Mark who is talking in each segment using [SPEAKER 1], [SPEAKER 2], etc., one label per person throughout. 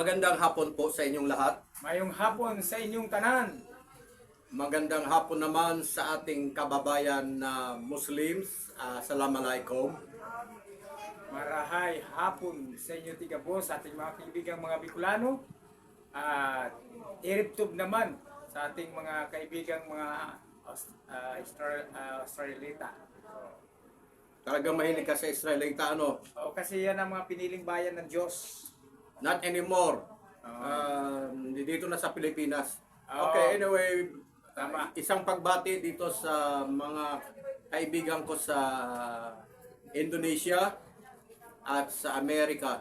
[SPEAKER 1] Magandang hapon po sa inyong lahat.
[SPEAKER 2] Mayong hapon sa inyong tanan.
[SPEAKER 1] Magandang hapon naman sa ating kababayan na Muslims. Assalamualaikum.
[SPEAKER 2] Marahay hapon sa inyo tigabo sa ating mga kaibigang mga Bicolano. At iriptub naman sa ating mga kaibigang mga Aus- ah, Austra- ah, Australita.
[SPEAKER 1] Talagang mahilig ka sa Israelita ano?
[SPEAKER 2] O kasi yan ang mga piniling bayan ng Diyos.
[SPEAKER 1] Not anymore. Um, dito na sa Pilipinas.
[SPEAKER 2] Oo.
[SPEAKER 1] Okay, anyway,
[SPEAKER 2] Tama.
[SPEAKER 1] isang pagbati dito sa mga kaibigan ko sa Indonesia at sa Amerika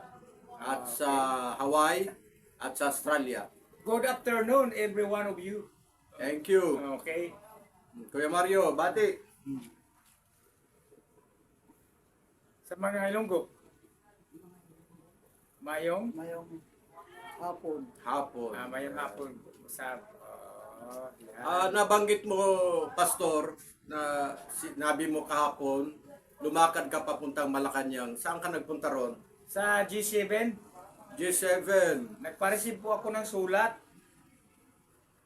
[SPEAKER 1] at sa Hawaii at sa Australia.
[SPEAKER 2] Good afternoon every one of you.
[SPEAKER 1] Thank you.
[SPEAKER 2] Okay?
[SPEAKER 1] Kuya Mario, bati.
[SPEAKER 2] Sa mga Ilonggo. Mayong?
[SPEAKER 3] Mayong hapon.
[SPEAKER 1] Hapon.
[SPEAKER 2] Ah, mayong hapon. Usap. Oh, yan.
[SPEAKER 1] Ah, nabanggit mo, Pastor, na sinabi mo kahapon, lumakad ka papuntang Malacanang. Saan ka nagpunta ron?
[SPEAKER 2] Sa G7,
[SPEAKER 1] G7.
[SPEAKER 2] nagpa-receive po ako ng sulat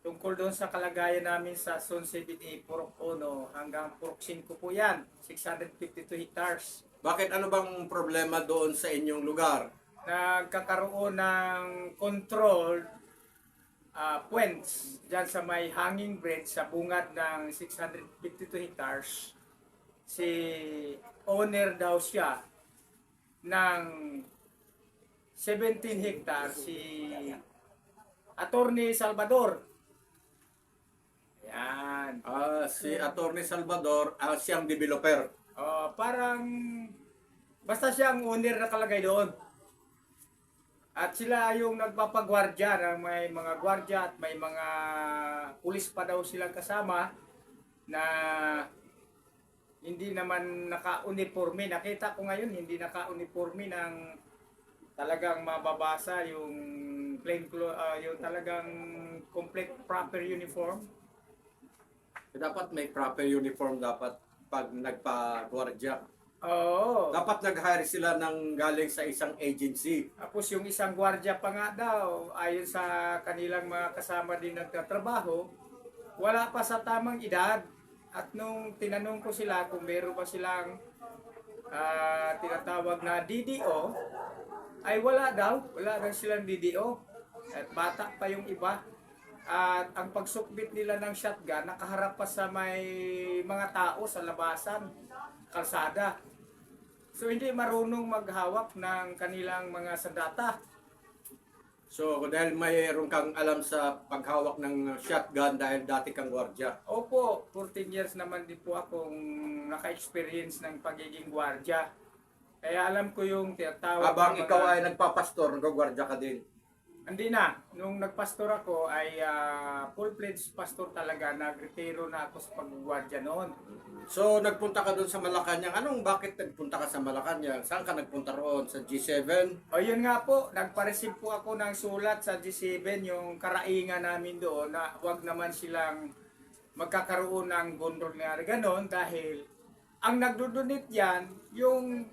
[SPEAKER 2] tungkol doon sa kalagayan namin sa Zone 7A, Purok 1 hanggang Purok 5 po yan, 652 hectares.
[SPEAKER 1] Bakit ano bang problema doon sa inyong lugar?
[SPEAKER 2] Nagkakaroon ng control uh, points dyan sa may hanging bridge sa bungad ng 652 hectares. Si owner daw siya ng 17 hectares si Attorney Salvador. Yan.
[SPEAKER 1] Ah, si Attorney Salvador, ah, siyang developer.
[SPEAKER 2] Oh, parang basta siya ang owner na kalagay doon. At sila yung nagpapagwardya may mga gwardya at may mga pulis pa daw silang kasama na hindi naman naka-uniforme. Nakita ko ngayon hindi naka-uniforme ng talagang mababasa yung plain clo- ah, yung talagang complete proper uniform.
[SPEAKER 1] Dapat may proper uniform dapat pag nagpa-gwardiya.
[SPEAKER 2] Oo.
[SPEAKER 1] Dapat nag-hire sila ng galing sa isang agency.
[SPEAKER 2] Tapos yung isang gwardiya pa nga daw, ayon sa kanilang mga kasama din nagtatrabaho, wala pa sa tamang edad. At nung tinanong ko sila kung meron pa silang ah, tinatawag na DDO, ay wala daw. Wala daw silang DDO. At bata pa yung iba. At ang pagsukbit nila ng shotgun, nakaharap pa sa may mga tao sa labasan, kalsada. So hindi marunong maghawak ng kanilang mga sandata.
[SPEAKER 1] So, dahil mayroon kang alam sa paghawak ng shotgun dahil dati kang gwardiya.
[SPEAKER 2] Opo, 14 years naman din po akong naka-experience ng pagiging gwardya. Kaya alam ko yung tinatawag
[SPEAKER 1] Habang
[SPEAKER 2] mga-
[SPEAKER 1] ikaw ay nagpapastor, nagagwardya ka din.
[SPEAKER 2] Hindi na. Nung nagpastor ako ay ah, full-fledged pastor talaga. Nagretiro na ako sa paggwardya noon.
[SPEAKER 1] So, nagpunta ka doon sa Malacanang. Anong bakit nagpunta ka sa Malacanang? Saan ka nagpunta roon? Sa G7?
[SPEAKER 2] O yun nga po, nagpa-receive po ako ng sulat sa G7 yung karaingan namin doon na huwag naman silang magkakaroon ng gondol na ganon dahil ang nagdodonate yan yung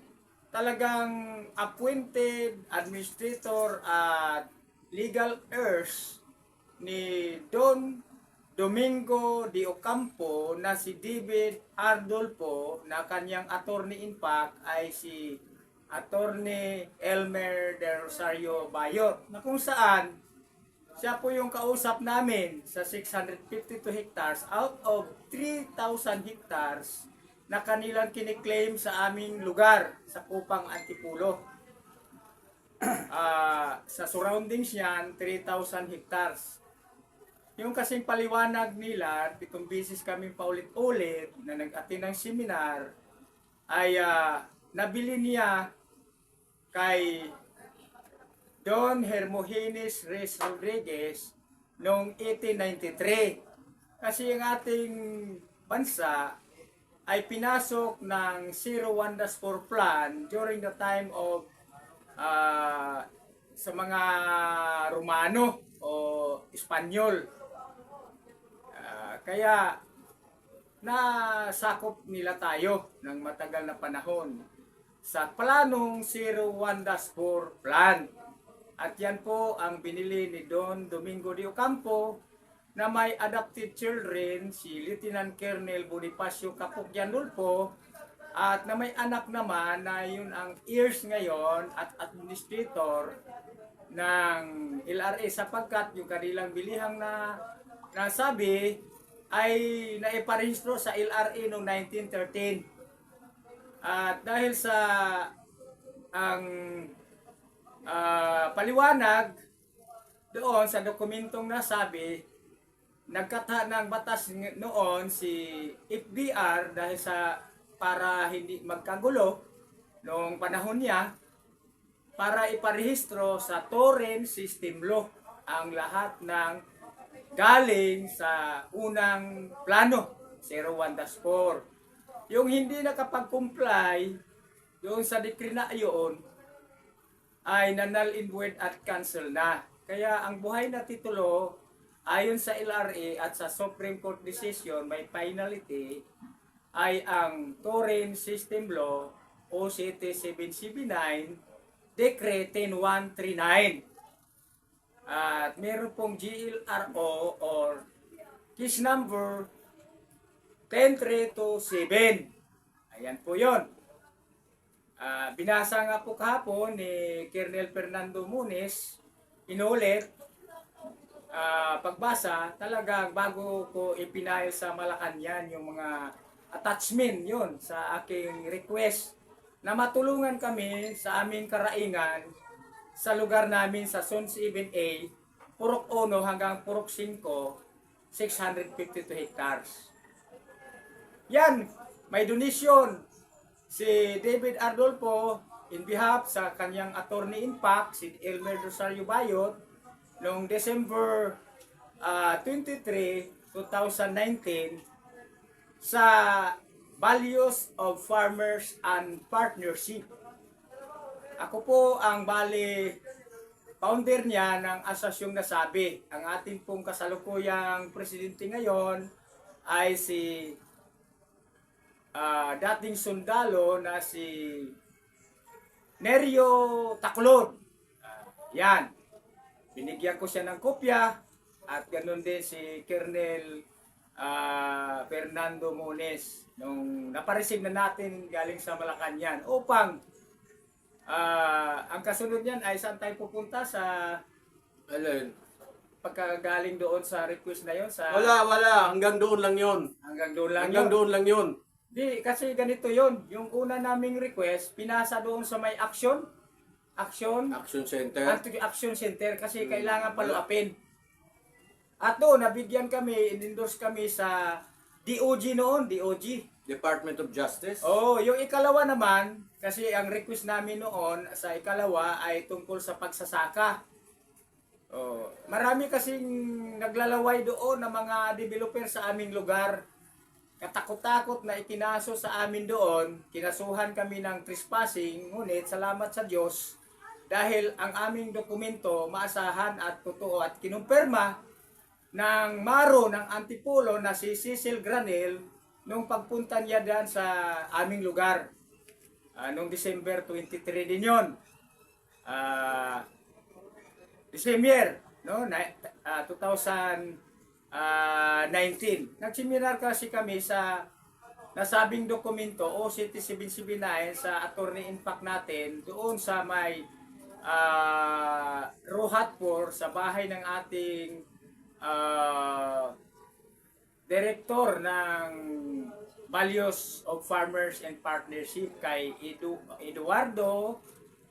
[SPEAKER 2] talagang appointed administrator at legal heirs ni Don Domingo de Ocampo na si David Ardolfo na kanyang attorney in fact ay si Attorney Elmer de Rosario Bayot na kung saan siya po yung kausap namin sa 652 hectares out of 3,000 hectares na kanilang kiniklaim sa aming lugar sa Kupang Antipulo. Ah, sa surroundings niyan, 3,000 hectares. Yung kasing paliwanag nila, pitong bisis kami paulit-ulit na nag-attend ng seminar, ay ah, nabili niya kay Don Hermogenes Reyes Rodriguez noong 1893. Kasi ang ating bansa ay pinasok ng 01-4 plan during the time of ah, sa mga Romano o Espanyol. Ah, kaya nasakop nila tayo ng matagal na panahon sa planong 01-4 plan. At yan po ang binili ni Don Domingo de Ocampo na may adopted children si Lieutenant Colonel Bonifacio Capukyan Dulfo at na may anak naman na yun ang heirs ngayon at administrator ng LRA sapagkat yung kanilang bilihang na nasabi ay naiparehistro sa LRA noong 1913. At dahil sa ang ah, paliwanag doon sa dokumentong nasabi, nagkata ng batas noon si FBR dahil sa para hindi magkagulo noong panahon niya para iparehistro sa Torrent System Law ang lahat ng galing sa unang plano 01-4 yung hindi nakapag-comply yung sa decree na iyon ay nanal in void at cancel na. Kaya ang buhay na titulo ayon sa LRA at sa Supreme Court decision may finality ay ang Torrent System Law OCT 779 Decree 10139. At meron pong GLRO or case number 10327. Ayan po yon. Ah, binasa nga po kahapon ni Colonel Fernando Munes, inulit, ah, pagbasa, talagang bago ko ipinail sa Malacanang yung mga attachment yon sa aking request na matulungan kami sa aming karaingan sa lugar namin sa Zone 7A, Purok 1 hanggang Purok 5, 652 hectares. Yan, may donation si David Ardolfo in behalf sa kanyang attorney in fact, si Elmer Rosario Bayot, noong December ah, 23, 2019, sa Values of Farmers and Partnership. Ako po ang bali founder niya ng asasyong nasabi. Ang ating pong kasalukuyang presidente ngayon ay si ah, dating sundalo na si Nerio Taclon. Ah, yan. Binigyan ko siya ng kopya at ganun din si Colonel ah, Fernando Munes nung napareceive na natin galing sa Malacanang upang ah, ang kasunod niyan ay saan tayo pupunta sa
[SPEAKER 1] Alin?
[SPEAKER 2] pagkagaling doon sa request na yon sa
[SPEAKER 1] Wala, wala. Hanggang doon lang yon.
[SPEAKER 2] hanggang doon lang
[SPEAKER 1] Hanggang
[SPEAKER 2] yun.
[SPEAKER 1] doon lang yon.
[SPEAKER 2] Di, kasi ganito yon Yung una naming request, pinasa doon sa may action. Action.
[SPEAKER 1] Action Center.
[SPEAKER 2] Anti-action center kasi kailangan paluapin. At doon, nabigyan kami, in-endorse kami sa DOG noon, DOG.
[SPEAKER 1] Department of Justice.
[SPEAKER 2] Oh, yung ikalawa naman, kasi ang request namin noon sa ikalawa ay tungkol sa pagsasaka. Oh, marami kasing naglalaway doon ng mga developer sa aming lugar. Katakot-takot na ikinaso sa amin doon, kinasuhan kami ng trespassing, ngunit salamat sa Diyos dahil ang aming dokumento maasahan at totoo at kinumpirma ng maro ng Antipolo na si Cecil Granel nung pagpunta niya dyan sa aming lugar. Ah, noong December 23 din yun. Ah, December, no? Na, ah, 2019. Nagseminar kasi kami sa nasabing dokumento OCT 779 sa attorney impact natin doon sa may ah, Rohatpur sa bahay ng ating ah, director ng Values of Farmers and Partnership kay Edu, Eduardo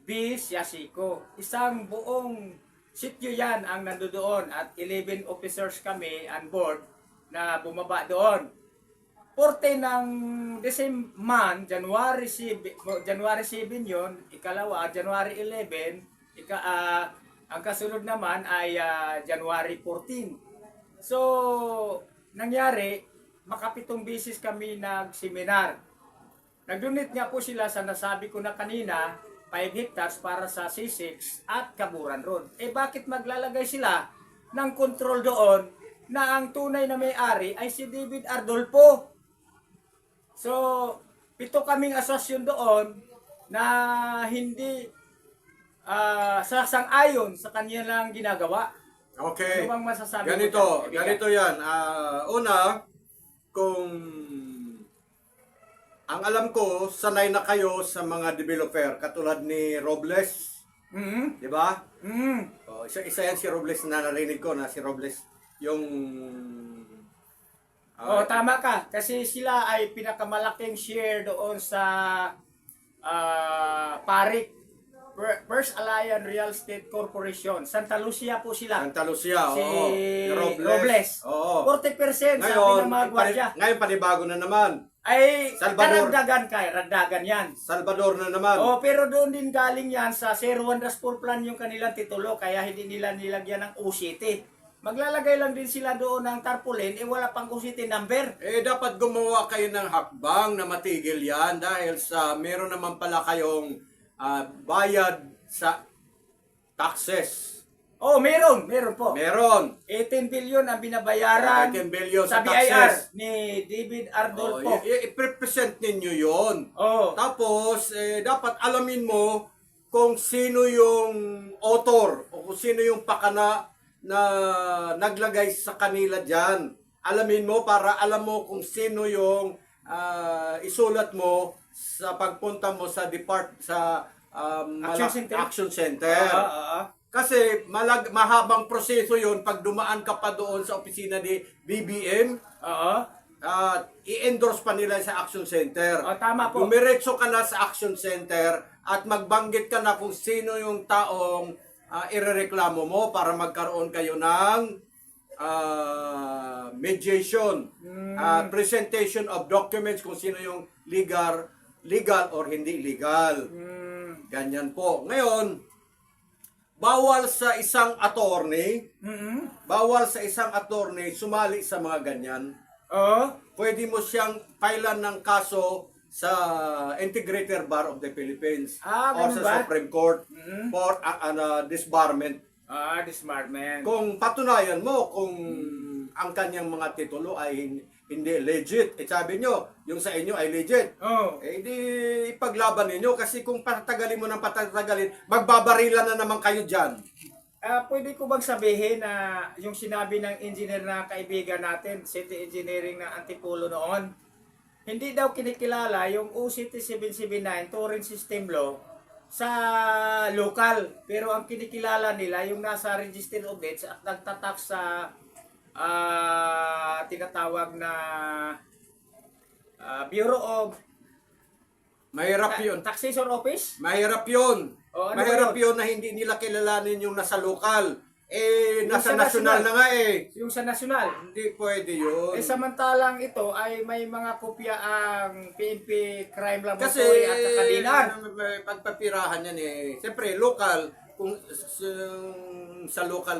[SPEAKER 2] B. Siasico. Isang buong sityo yan ang nandoon at 11 officers kami on board na bumaba doon. Porte ng December month, January 7, January 7 yon, ikalawa, January 11, ika, ah, ang kasunod naman ay ah, January 14. So, nangyari, makapitong bisis kami nag-seminar. Nag-donate nga po sila sa nasabi ko na kanina, 5 hectares para sa C6 at Kaburan Road. Eh bakit maglalagay sila ng control doon na ang tunay na may-ari ay si David Ardolfo? So, pito kaming asosyon doon na hindi ah, sasang-ayon sa kanya lang ginagawa.
[SPEAKER 1] Okay.
[SPEAKER 2] Ano bang masasabi mo
[SPEAKER 1] Ganito,
[SPEAKER 2] dyan, kaibigan?
[SPEAKER 1] ganito yan. Ah, una, kung ang alam ko, sanay na kayo sa mga developer katulad ni Robles,
[SPEAKER 2] Mm,
[SPEAKER 1] di ba?
[SPEAKER 2] mm,
[SPEAKER 1] Oh, isa, isa yan si Robles na narinig ko na si Robles yung
[SPEAKER 2] Oh,
[SPEAKER 1] ah,
[SPEAKER 2] tama ka. Kasi sila ay pinakamalaking share doon sa ah, Parik. First Alliance Real Estate Corporation. Santa Lucia po sila.
[SPEAKER 1] Santa Lucia,
[SPEAKER 2] si
[SPEAKER 1] oo. Robles.
[SPEAKER 2] Robles.
[SPEAKER 1] Oo.
[SPEAKER 2] 40% sabi
[SPEAKER 1] Ngayon,
[SPEAKER 2] ng mga gwardiya.
[SPEAKER 1] ngayon panibago na naman.
[SPEAKER 2] Ay,
[SPEAKER 1] Salvador.
[SPEAKER 2] karagdagan kay, ragdagan yan.
[SPEAKER 1] Salvador na naman.
[SPEAKER 2] Oh, pero doon din galing yan sa Sir Wonders Poor Plan yung kanilang titulo, kaya hindi nila nilagyan ng UCT. Maglalagay lang din sila doon ng tarpaulin, eh wala pang UCT number.
[SPEAKER 1] Eh, dapat gumawa kayo ng hakbang na matigil yan dahil sa meron naman pala kayong ah, bayad sa taxes.
[SPEAKER 2] Oh, meron, meron po.
[SPEAKER 1] Meron.
[SPEAKER 2] 18 billion ang binabayaran
[SPEAKER 1] 18 billion
[SPEAKER 2] sa
[SPEAKER 1] sa
[SPEAKER 2] BIR
[SPEAKER 1] taxes.
[SPEAKER 2] ni David
[SPEAKER 1] Oh,
[SPEAKER 2] Ardolfo.
[SPEAKER 1] i- i-present ninyo yon.
[SPEAKER 2] Oh,
[SPEAKER 1] Tapos, eh, dapat alamin mo kung sino yung author o kung sino yung pakana na naglagay sa kanila dyan. Alamin mo para alam mo kung sino yung ah, isulat mo sa pagpunta mo sa depart sa um,
[SPEAKER 2] Action Center?
[SPEAKER 1] Action Center.
[SPEAKER 2] ah, ah.
[SPEAKER 1] Kasi malag mahabang proseso yon pag dumaan ka pa doon sa opisina ni BBM
[SPEAKER 2] Oo.
[SPEAKER 1] at i-endorse pa nila sa Action Center.
[SPEAKER 2] Oh, tama po.
[SPEAKER 1] Dumiretso ka na sa Action Center at magbanggit ka na kung sino yung taong uh, irereklamo mo para magkaroon kayo ng ah, mediation,
[SPEAKER 2] Hmm.
[SPEAKER 1] ah, presentation of documents kung sino yung legal, legal or hindi legal.
[SPEAKER 2] Mm,
[SPEAKER 1] Ganyan po. Ngayon, bawal sa isang attorney,
[SPEAKER 2] mm
[SPEAKER 1] bawal sa isang attorney sumali sa mga ganyan
[SPEAKER 2] Oh,
[SPEAKER 1] pwede mo siyang pailan ng kaso sa Integrated Bar of the Philippines
[SPEAKER 2] Ah,
[SPEAKER 1] or sa
[SPEAKER 2] ba?
[SPEAKER 1] Supreme Court
[SPEAKER 2] Mhm.
[SPEAKER 1] for uh, uh, disbarment.
[SPEAKER 2] ah, man.
[SPEAKER 1] Kung patunayan mo kung ang kanyang mga titulo ay hindi legit, eh sabi nyo, yung sa inyo ay legit.
[SPEAKER 2] Oh,
[SPEAKER 1] Eh di ipaglaban ninyo kasi kung patagalin mo ng patagalin, magbabarilan na naman kayo dyan.
[SPEAKER 2] Ah, pwede ko bang sabihin na yung sinabi ng engineer na kaibigan natin, City Engineering na Antipolo noon, hindi daw kinikilala yung OCT 779 Touring System Law sa local. Pero ang kinikilala nila yung nasa Register of Deeds at nagtatak sa ah, tinatawag na ah, Bureau of
[SPEAKER 1] Mahirap yun.
[SPEAKER 2] Taxation Office.
[SPEAKER 1] Mahirap yun.
[SPEAKER 2] O, ano
[SPEAKER 1] Mahirap
[SPEAKER 2] ba
[SPEAKER 1] yun na hindi nila kilalanin yung nasa lokal. Eh,
[SPEAKER 2] Yung
[SPEAKER 1] nasa
[SPEAKER 2] sa
[SPEAKER 1] nasyonal
[SPEAKER 2] nasyonal.
[SPEAKER 1] na nga eh.
[SPEAKER 2] Yung sa nasyonal.
[SPEAKER 1] Hindi pwede yun.
[SPEAKER 2] Eh samantalang ito ay may mga kopya ang PNP Crime
[SPEAKER 1] Kasi,
[SPEAKER 2] Laboratory at saka
[SPEAKER 1] may pagpapirahan yan eh. Siyempre, local, kung s- sa local,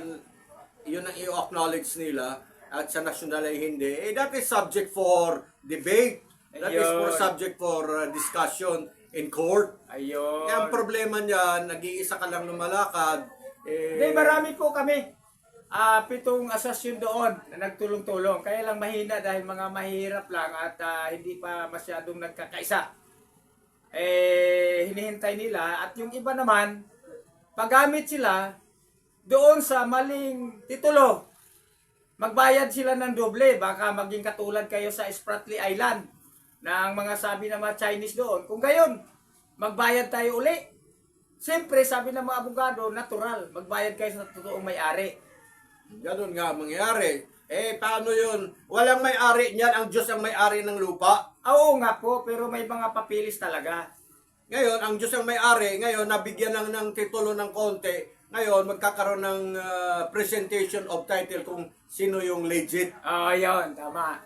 [SPEAKER 1] yun ang i-acknowledge nila, at sa national ay hindi, eh that is subject for debate. That is for
[SPEAKER 2] Ayun.
[SPEAKER 1] subject for uh, discussion in court.
[SPEAKER 2] Ayun.
[SPEAKER 1] Kaya ang problema niyan, nag-iisa ka lang lumalakad. Eh,
[SPEAKER 2] Hindi, marami po kami. Ah, pitong asasyon doon na nagtulong-tulong. Kaya lang mahina dahil mga mahirap lang at ah, hindi pa masyadong nagkakaisa. Eh, hinihintay nila. At yung iba naman, paggamit sila doon sa maling titulo. Magbayad sila ng doble. Baka maging katulad kayo sa Spratly Island na ang mga sabi ng mga Chinese doon. Kung gayon, magbayad tayo uli. Siyempre, sabi ng mga abogado, natural. Magbayad kayo sa totoong may-ari.
[SPEAKER 1] Ganun nga ang mangyayari. Eh, paano yun? Walang may-ari niyan, ang Diyos ang may-ari ng lupa.
[SPEAKER 2] Oo nga po, pero may mga papilis talaga.
[SPEAKER 1] Ngayon, ang Diyos ang may-ari, ngayon, nabigyan lang ng titulo ng konti. Ngayon, magkakaroon ng ah, presentation of title kung sino yung legit.
[SPEAKER 2] Oo, yun, tama.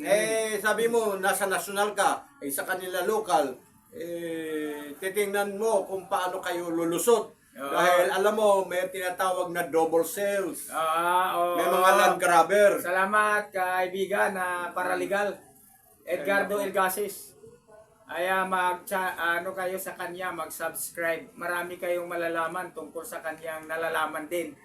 [SPEAKER 1] Eh, sabi mo, nasa national ka, eh, sa kanila local, eh, titingnan mo kung paano kayo lulusot.
[SPEAKER 2] Oo.
[SPEAKER 1] Dahil alam mo, may tinatawag na double sales.
[SPEAKER 2] Ah, oo.
[SPEAKER 1] May mga land grabber.
[SPEAKER 2] Salamat, kaibigan na paralegal. Edgardo Elgasis. Ay mag ano kayo sa kanya, mag-subscribe. Marami kayong malalaman tungkol sa kanyang nalalaman din.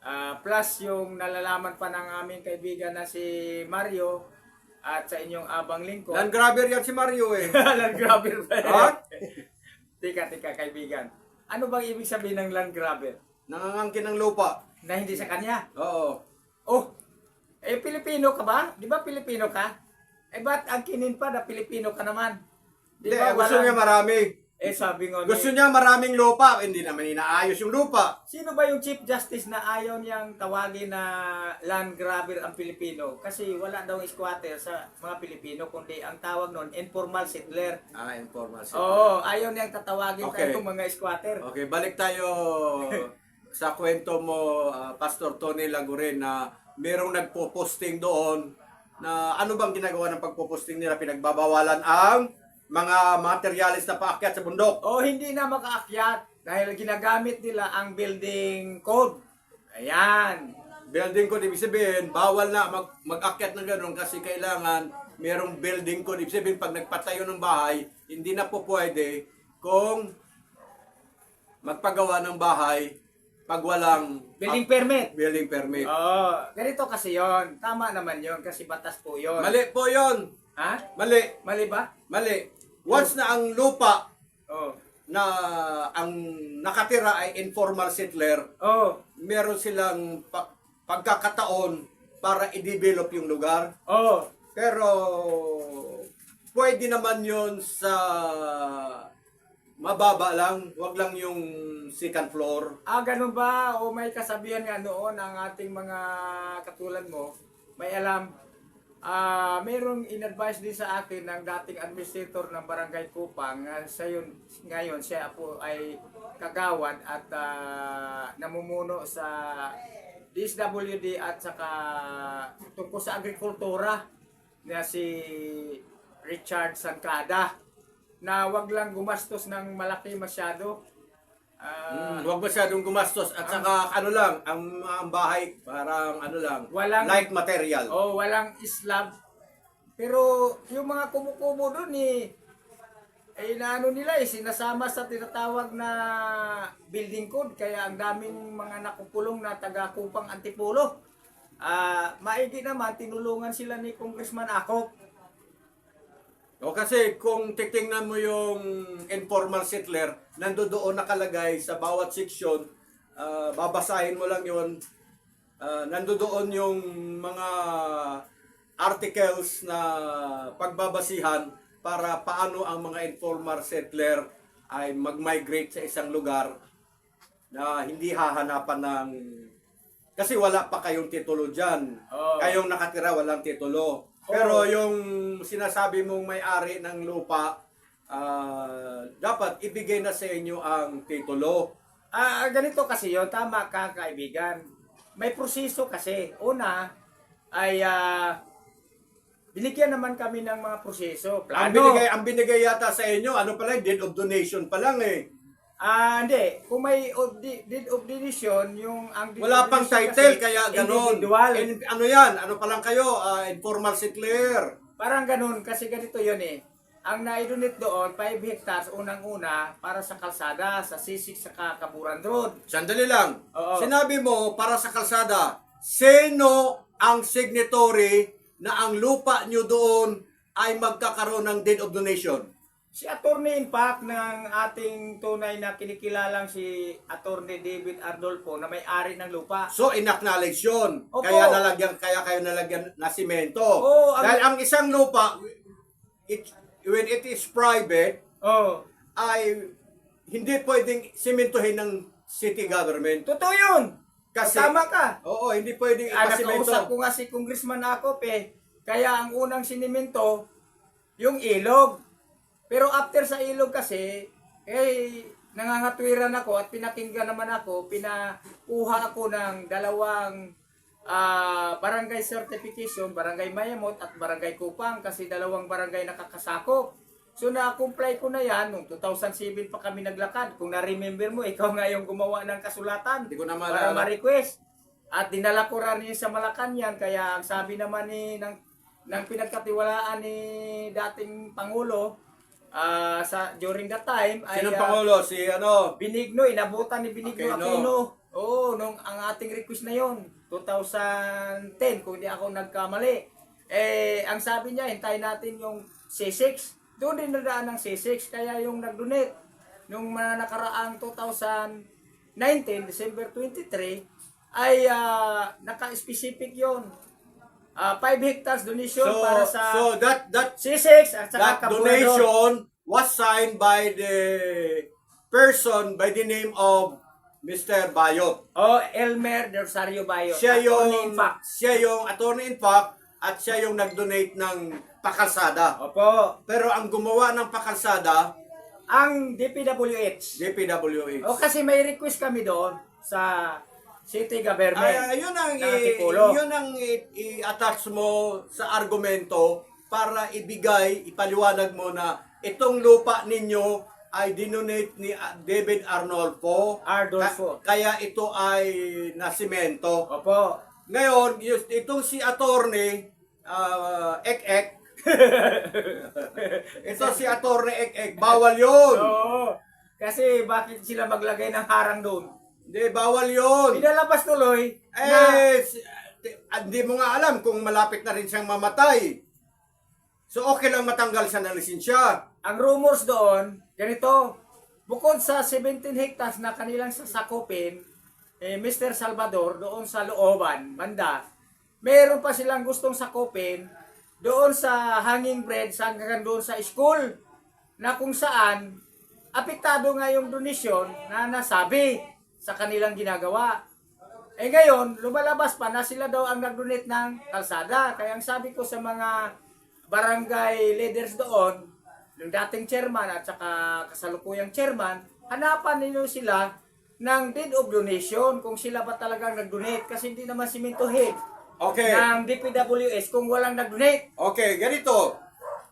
[SPEAKER 2] Ah, plus yung nalalaman pa ng aming kaibigan na si Mario at sa inyong abang lingkod.
[SPEAKER 1] Land grabber yan si Mario eh.
[SPEAKER 2] Land grabber pa.
[SPEAKER 1] Ha?
[SPEAKER 2] tika, tika, kaibigan. Ano bang ibig sabihin ng land grabber?
[SPEAKER 1] Nangangangkin ng lupa.
[SPEAKER 2] Na hindi sa kanya?
[SPEAKER 1] Oo.
[SPEAKER 2] Oh, eh Pilipino ka ba? Di ba Pilipino ka? Eh ba't ang kinin pa na Pilipino ka naman?
[SPEAKER 1] Hindi, gusto
[SPEAKER 2] walang-
[SPEAKER 1] niya marami.
[SPEAKER 2] Eh sabi nga,
[SPEAKER 1] Gusto niya maraming lupa. Hindi naman inaayos yung lupa.
[SPEAKER 2] sino ba yung Chief Justice na ayaw niyang tawagin na land grabber ang Pilipino? Kasi wala daw squatter sa mga Pilipino, kundi ang tawag nun, informal settler.
[SPEAKER 1] Ah, informal.
[SPEAKER 2] Oo, ayaw niyang tatawagin
[SPEAKER 1] Okay.
[SPEAKER 2] tayo mga squatter.
[SPEAKER 1] Okay, balik tayo sa kwento mo, ah, Pastor Tony Laguren, na merong nagpo-posting doon na ano bang ginagawa ng pagpo-posting nila? Pinagbabawalan ang mga materialis na paakyat sa bundok.
[SPEAKER 2] O hindi na makaakyat dahil ginagamit nila ang building code. Ayan.
[SPEAKER 1] Building code, ibig sabihin, bawal na mag mag-akyat ng gano'n kasi kailangan merong building code. Ibig sabihin, pag nagpatayo ng bahay, hindi na po pwede kung magpagawa ng bahay pag walang
[SPEAKER 2] Building permit.
[SPEAKER 1] building permit.
[SPEAKER 2] Oo. Ganito kasi yon. Tama naman yon kasi batas po yon.
[SPEAKER 1] Mali po yon.
[SPEAKER 2] Ha?
[SPEAKER 1] Mali.
[SPEAKER 2] Mali ba?
[SPEAKER 1] Mali. Once na ang lupa
[SPEAKER 2] Oo.
[SPEAKER 1] na ang nakatira ay informal settler,
[SPEAKER 2] Oo.
[SPEAKER 1] meron silang pa- pagkakataon para i-develop yung lugar.
[SPEAKER 2] Oo.
[SPEAKER 1] Pero pwede naman yon sa mababa lang, wag lang yung second floor.
[SPEAKER 2] Ah, ganun ba? O may kasabihan nga noon ang ating mga katulad mo, may alam, ah, mayroong in-advise din sa akin ng dating administrator ng Barangay Kupang, ah, sa yun, ngayon siya po ay kagawad at ah, namumuno sa DSWD at saka tungkol sa agrikultura na si Richard Sancada na wag lang gumastos ng malaki masyado. Ah,
[SPEAKER 1] Mm, wag masyadong gumastos at saka ano lang, ang, ang bahay parang ano lang,
[SPEAKER 2] Walang-
[SPEAKER 1] light material.
[SPEAKER 2] Oh, walang slab. Pero yung mga kumukubo doon eh, eh naano nila eh, sinasama sa tinatawag na building code. Kaya ang daming mga nakukulong na taga-kupang Antipolo. Ah, maigi naman, tinulungan sila ni Congressman Akop.
[SPEAKER 1] O kasi kung titingnan mo yung informal settler, nandoon nakalagay sa bawat section, ah, babasahin mo lang yun, uh, nandoon yung mga articles na pagbabasihan para paano ang mga informal settler ay mag-migrate sa isang lugar na hindi hahanapan ng kasi wala pa kayong titulo dyan.
[SPEAKER 2] Oo.
[SPEAKER 1] Kayong nakatira walang titulo. Pero yung sinasabi mong may-ari ng lupa, ah, dapat ibigay na sa inyo ang titulo.
[SPEAKER 2] Ah, ganito kasi yon tama ka kaibigan. May proseso kasi. Una ay ah, binigyan naman kami ng mga proseso.
[SPEAKER 1] Ang
[SPEAKER 2] Plano.
[SPEAKER 1] binigay, ang binigay yata sa inyo, ano pala, deed of donation pa lang eh.
[SPEAKER 2] Ah, hindi. Kung may of deed of donation, yung ang deed
[SPEAKER 1] Wala
[SPEAKER 2] of
[SPEAKER 1] pang title,
[SPEAKER 2] kasi
[SPEAKER 1] kaya ganon.
[SPEAKER 2] Individual.
[SPEAKER 1] In- ano yan? Ano pa lang kayo? Ah, informal settler.
[SPEAKER 2] Parang ganun, kasi ganito yun eh. Ang naidonate doon, 5 hectares unang-una para sa kalsada, sa C6 sa Kaburan Road.
[SPEAKER 1] Sandali lang.
[SPEAKER 2] Oo.
[SPEAKER 1] Sinabi mo, para sa kalsada, sino ang signatory na ang lupa nyo doon ay magkakaroon ng deed of donation?
[SPEAKER 2] Si Attorney Impact ng ating tunay na kinikilalang si Attorney David Ardolfo na may-ari ng lupa.
[SPEAKER 1] So, inacknowledge yun.
[SPEAKER 2] Opo.
[SPEAKER 1] Kaya nalagyan, kaya kayo nalagyan na simento.
[SPEAKER 2] Oo, ang-
[SPEAKER 1] Dahil ang isang lupa, it, when it is private,
[SPEAKER 2] Oh,
[SPEAKER 1] ay hindi pwedeng simentohin ng city government.
[SPEAKER 2] totoo yun.
[SPEAKER 1] Kasi-
[SPEAKER 2] Tama ka.
[SPEAKER 1] Oo, hindi pwedeng
[SPEAKER 2] Ah,
[SPEAKER 1] ipasimento.
[SPEAKER 2] nakausap ko nga si Congressman Akop eh. Kaya ang unang sinimento, yung ilog. Pero after sa ilog kasi, eh, nangangatwiran ako at pinakinggan naman ako, pinakuha ako ng dalawang ah, barangay certification, barangay Mayamot at barangay Kupang kasi dalawang barangay nakakasakop. So na-comply ko na yan, noong 2007 pa kami naglakad. Kung na-remember mo, ikaw nga yung gumawa ng kasulatan
[SPEAKER 1] Hindi ko na
[SPEAKER 2] para ma-request. At dinala ko rin sa Malacanang, kaya ang sabi naman ni ng, ng pinagkatiwalaan ni dating Pangulo ah, sa during that time ay
[SPEAKER 1] Sinong
[SPEAKER 2] ah,
[SPEAKER 1] Pangulo? Si ano?
[SPEAKER 2] Binigno, inabutan ni Binigno
[SPEAKER 1] Aquino.
[SPEAKER 2] Aquino. Oo, nung ang ating request na yon 2010, kung hindi ako nagkamali. Eh, ang sabi niya, hintayin natin yung C6. Doon din nadaan ng C6, kaya yung nag-donate nung mga nakaraang 2019, December 23, ay ah, naka-specific yon. 5 hectares donation
[SPEAKER 1] So,
[SPEAKER 2] para sa
[SPEAKER 1] so that that
[SPEAKER 2] C6 at saka
[SPEAKER 1] that donation was signed by the person by the name of Mr. Bayot.
[SPEAKER 2] O Elmer de Rosario Bayo.
[SPEAKER 1] Siya yung
[SPEAKER 2] Attorney in fact.
[SPEAKER 1] siya yung attorney in fact at siya yung nag-donate ng pakalsada.
[SPEAKER 2] Opo.
[SPEAKER 1] Pero ang gumawa ng pakalsada,
[SPEAKER 2] Ang DPWH.
[SPEAKER 1] DPWH.
[SPEAKER 2] O kasi may request kami doon sa city government.
[SPEAKER 1] Ay, yun ang
[SPEAKER 2] ng
[SPEAKER 1] i-
[SPEAKER 2] Antipolo.
[SPEAKER 1] yun ang i- i-attach mo sa argumento para ibigay, ipaliwanag mo na itong lupa ninyo ay dinonate ni ah, David Arnolfo.
[SPEAKER 2] Ardolfo.
[SPEAKER 1] Ka- kaya ito ay nasimento.
[SPEAKER 2] Opo.
[SPEAKER 1] Ngayon, yus- itong si attorney ah, Ek-Ek, ito si attorney Ek-Ek, bawal yun.
[SPEAKER 2] Oo. Kasi bakit sila maglagay ng harang doon?
[SPEAKER 1] Hindi, bawal yun.
[SPEAKER 2] Pinalabas tuloy
[SPEAKER 1] Eh, ah, hindi mo nga alam kung malapit na rin siyang mamatay. So, okay lang matanggal siya ng lisensya.
[SPEAKER 2] ang rumors doon, ganito, bukod sa 17 hectares na kanilang sasakupin, eh, Mr. Salvador, doon sa looban, banda, meron pa silang gustong sakupin doon sa hanging bridge hanggang doon sa school na kung saan apektado nga yung donation na nasabi sa kanilang ginagawa. Eh ngayon, lumalabas pa na sila daw ang nag-donate ng kalsada. Kaya ang sabi ko sa mga barangay leaders doon, yung dating chairman at saka kasalukuyang chairman, hanapan ninyo sila ng deed of donation kung sila ba talagang nag-donate kasi hindi naman simentohin
[SPEAKER 1] Okay.
[SPEAKER 2] ng DPWS kung walang nag-donate.
[SPEAKER 1] Okay, ganito.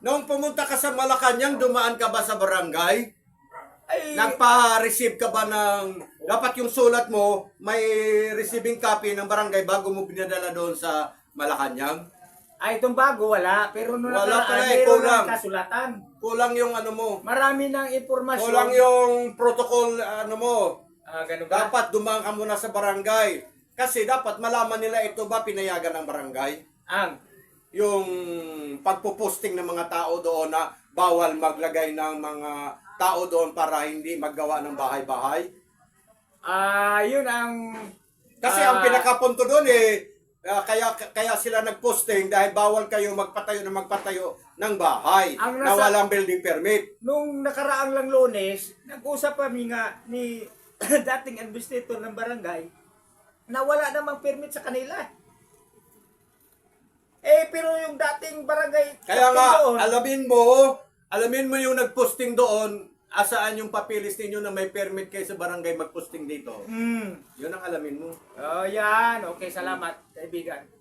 [SPEAKER 1] Nung pumunta ka sa Malacanang, dumaan ka ba sa barangay?
[SPEAKER 2] Ay,
[SPEAKER 1] Nagpa-receive ka ba ng... Dapat yung sulat mo, may receiving copy ng barangay bago mo pinadala doon sa Malacanang?
[SPEAKER 2] ay itong bago wala, pero nung
[SPEAKER 1] Wala pala eh,
[SPEAKER 2] meron
[SPEAKER 1] kulang.
[SPEAKER 2] ng kasulatan.
[SPEAKER 1] Kulang yung ano mo.
[SPEAKER 2] Marami ng impormasyon.
[SPEAKER 1] Kulang yung protocol ano mo.
[SPEAKER 2] Ah, ganun ba?
[SPEAKER 1] Dapat dumaan ka muna sa barangay. Kasi dapat malaman nila ito ba pinayagan ng barangay.
[SPEAKER 2] Ang
[SPEAKER 1] Yung pagpo-posting ng mga tao doon na bawal maglagay ng mga tao doon para hindi maggawa ng bahay-bahay.
[SPEAKER 2] Ah, yun ang
[SPEAKER 1] Kasi
[SPEAKER 2] Ah.
[SPEAKER 1] ang pinakapunto doon eh, ah, kaya kaya sila nagposting dahil bawal kayo magpatayo na magpatayo ng bahay
[SPEAKER 2] Ang
[SPEAKER 1] na
[SPEAKER 2] nasa-
[SPEAKER 1] walang building permit.
[SPEAKER 2] nung nakaraang lang lunes, nag-usap kami nga ni dating administrator ng barangay na wala namang permit sa kanila. Eh, pero yung dating barangay
[SPEAKER 1] Kaya
[SPEAKER 2] captain
[SPEAKER 1] nga,
[SPEAKER 2] doon,
[SPEAKER 1] alamin mo, alamin mo yung nagposting doon, asaan yung papilis ninyo na may permit kayo sa barangay magposting dito.
[SPEAKER 2] Hmm.
[SPEAKER 1] Yun ang alamin mo.
[SPEAKER 2] Oh, yan. Okay, salamat, kaibigan.